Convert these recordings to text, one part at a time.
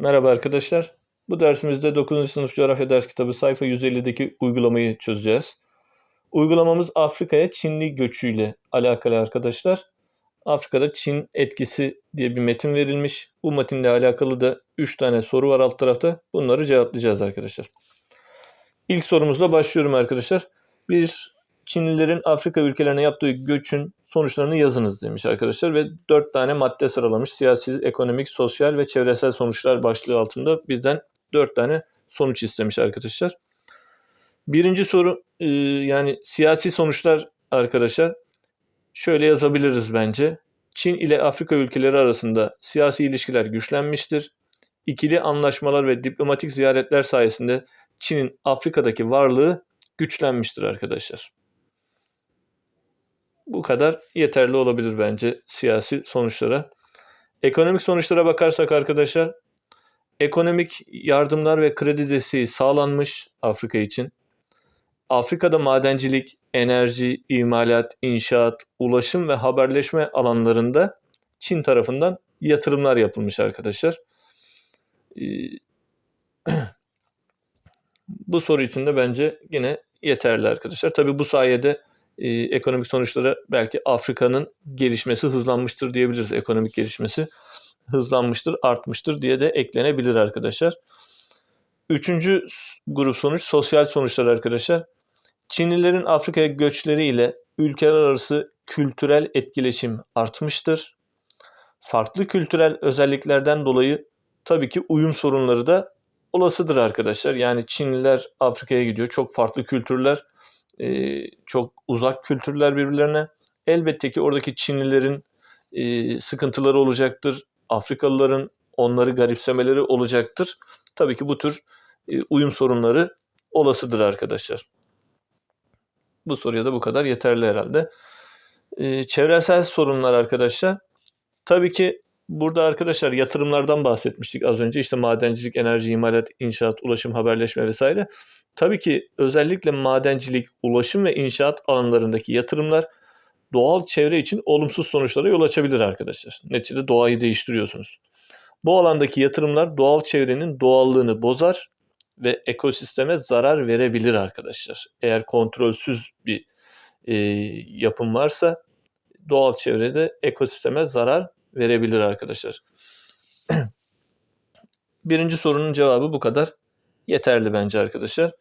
Merhaba arkadaşlar. Bu dersimizde 9. sınıf coğrafya ders kitabı sayfa 150'deki uygulamayı çözeceğiz. Uygulamamız Afrika'ya Çinli göçüyle alakalı arkadaşlar. Afrika'da Çin etkisi diye bir metin verilmiş. Bu metinle alakalı da 3 tane soru var alt tarafta. Bunları cevaplayacağız arkadaşlar. İlk sorumuzla başlıyorum arkadaşlar. Bir Çinlilerin Afrika ülkelerine yaptığı göçün sonuçlarını yazınız demiş arkadaşlar ve 4 tane madde sıralamış. Siyasi, ekonomik, sosyal ve çevresel sonuçlar başlığı altında bizden 4 tane sonuç istemiş arkadaşlar. Birinci soru e, yani siyasi sonuçlar arkadaşlar şöyle yazabiliriz bence. Çin ile Afrika ülkeleri arasında siyasi ilişkiler güçlenmiştir. İkili anlaşmalar ve diplomatik ziyaretler sayesinde Çin'in Afrika'daki varlığı güçlenmiştir arkadaşlar. Bu kadar yeterli olabilir bence siyasi sonuçlara. Ekonomik sonuçlara bakarsak arkadaşlar, ekonomik yardımlar ve kredi desteği sağlanmış Afrika için. Afrika'da madencilik, enerji, imalat, inşaat, ulaşım ve haberleşme alanlarında Çin tarafından yatırımlar yapılmış arkadaşlar. Ee, bu soru için de bence yine yeterli arkadaşlar. Tabi bu sayede e, ekonomik sonuçlara belki Afrika'nın gelişmesi hızlanmıştır diyebiliriz. Ekonomik gelişmesi hızlanmıştır, artmıştır diye de eklenebilir arkadaşlar. Üçüncü grup sonuç sosyal sonuçlar arkadaşlar. Çinlilerin Afrika'ya göçleri ile ülkeler arası kültürel etkileşim artmıştır. Farklı kültürel özelliklerden dolayı tabii ki uyum sorunları da olasıdır arkadaşlar. Yani Çinliler Afrika'ya gidiyor. Çok farklı kültürler e, çok uzak kültürler birbirlerine. Elbette ki oradaki Çinlilerin e, sıkıntıları olacaktır. Afrikalıların onları garipsemeleri olacaktır. Tabii ki bu tür e, uyum sorunları olasıdır arkadaşlar. Bu soruya da bu kadar yeterli herhalde. E, çevresel sorunlar arkadaşlar. Tabii ki burada arkadaşlar yatırımlardan bahsetmiştik az önce. İşte madencilik, enerji, imalat, inşaat, ulaşım, haberleşme vesaire. Tabii ki özellikle madencilik, ulaşım ve inşaat alanlarındaki yatırımlar doğal çevre için olumsuz sonuçlara yol açabilir arkadaşlar. Neticede doğayı değiştiriyorsunuz. Bu alandaki yatırımlar doğal çevrenin doğallığını bozar ve ekosisteme zarar verebilir arkadaşlar. Eğer kontrolsüz bir e, yapım varsa doğal çevrede ekosisteme zarar verebilir arkadaşlar. Birinci sorunun cevabı bu kadar yeterli bence arkadaşlar.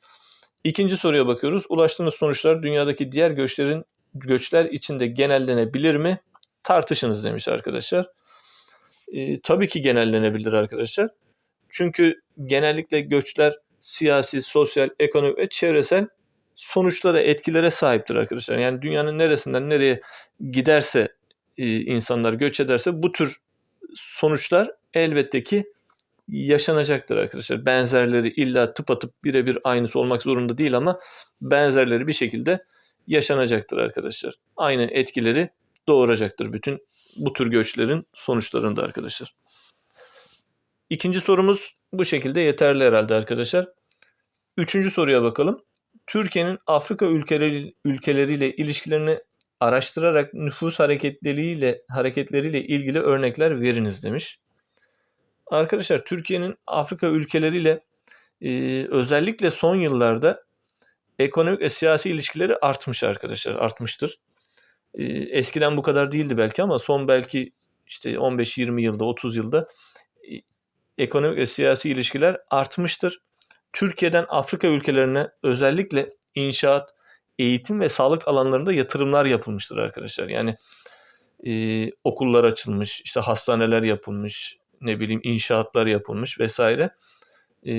İkinci soruya bakıyoruz. Ulaştığınız sonuçlar dünyadaki diğer göçlerin göçler içinde genellenebilir mi? Tartışınız demiş arkadaşlar. E, tabii ki genellenebilir arkadaşlar. Çünkü genellikle göçler siyasi, sosyal, ekonomik ve çevresel sonuçlara, etkilere sahiptir arkadaşlar. Yani dünyanın neresinden nereye giderse e, insanlar göç ederse bu tür sonuçlar elbette ki yaşanacaktır arkadaşlar. Benzerleri illa tıpatıp birebir aynısı olmak zorunda değil ama benzerleri bir şekilde yaşanacaktır arkadaşlar. Aynı etkileri doğuracaktır bütün bu tür göçlerin sonuçlarında arkadaşlar. İkinci sorumuz bu şekilde yeterli herhalde arkadaşlar. Üçüncü soruya bakalım. Türkiye'nin Afrika ülkeleri, ülkeleriyle ilişkilerini araştırarak nüfus hareketleriyle hareketleriyle ilgili örnekler veriniz demiş. Arkadaşlar Türkiye'nin Afrika ülkeleriyle e, özellikle son yıllarda ekonomik ve siyasi ilişkileri artmış arkadaşlar, artmıştır. E, eskiden bu kadar değildi belki ama son belki işte 15-20 yılda, 30 yılda e, ekonomik ve siyasi ilişkiler artmıştır. Türkiye'den Afrika ülkelerine özellikle inşaat, eğitim ve sağlık alanlarında yatırımlar yapılmıştır arkadaşlar. Yani e, okullar açılmış, işte hastaneler yapılmış, ne bileyim inşaatlar yapılmış vesaire. E,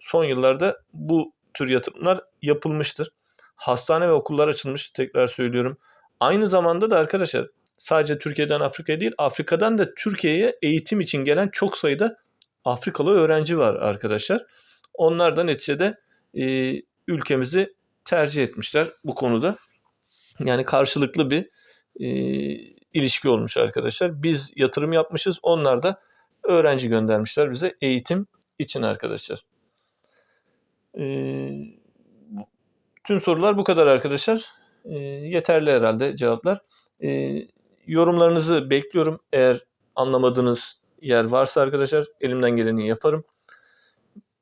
son yıllarda bu tür yatırımlar yapılmıştır. Hastane ve okullar açılmış tekrar söylüyorum. Aynı zamanda da arkadaşlar sadece Türkiye'den Afrika'ya değil Afrika'dan da Türkiye'ye eğitim için gelen çok sayıda Afrikalı öğrenci var arkadaşlar. Onlar da neticede e, ülkemizi tercih etmişler bu konuda. Yani karşılıklı bir e, ilişki olmuş arkadaşlar. Biz yatırım yapmışız. Onlar da öğrenci göndermişler bize eğitim için arkadaşlar. Ee, tüm sorular bu kadar arkadaşlar. Ee, yeterli herhalde cevaplar. Ee, yorumlarınızı bekliyorum. Eğer anlamadığınız yer varsa arkadaşlar elimden geleni yaparım.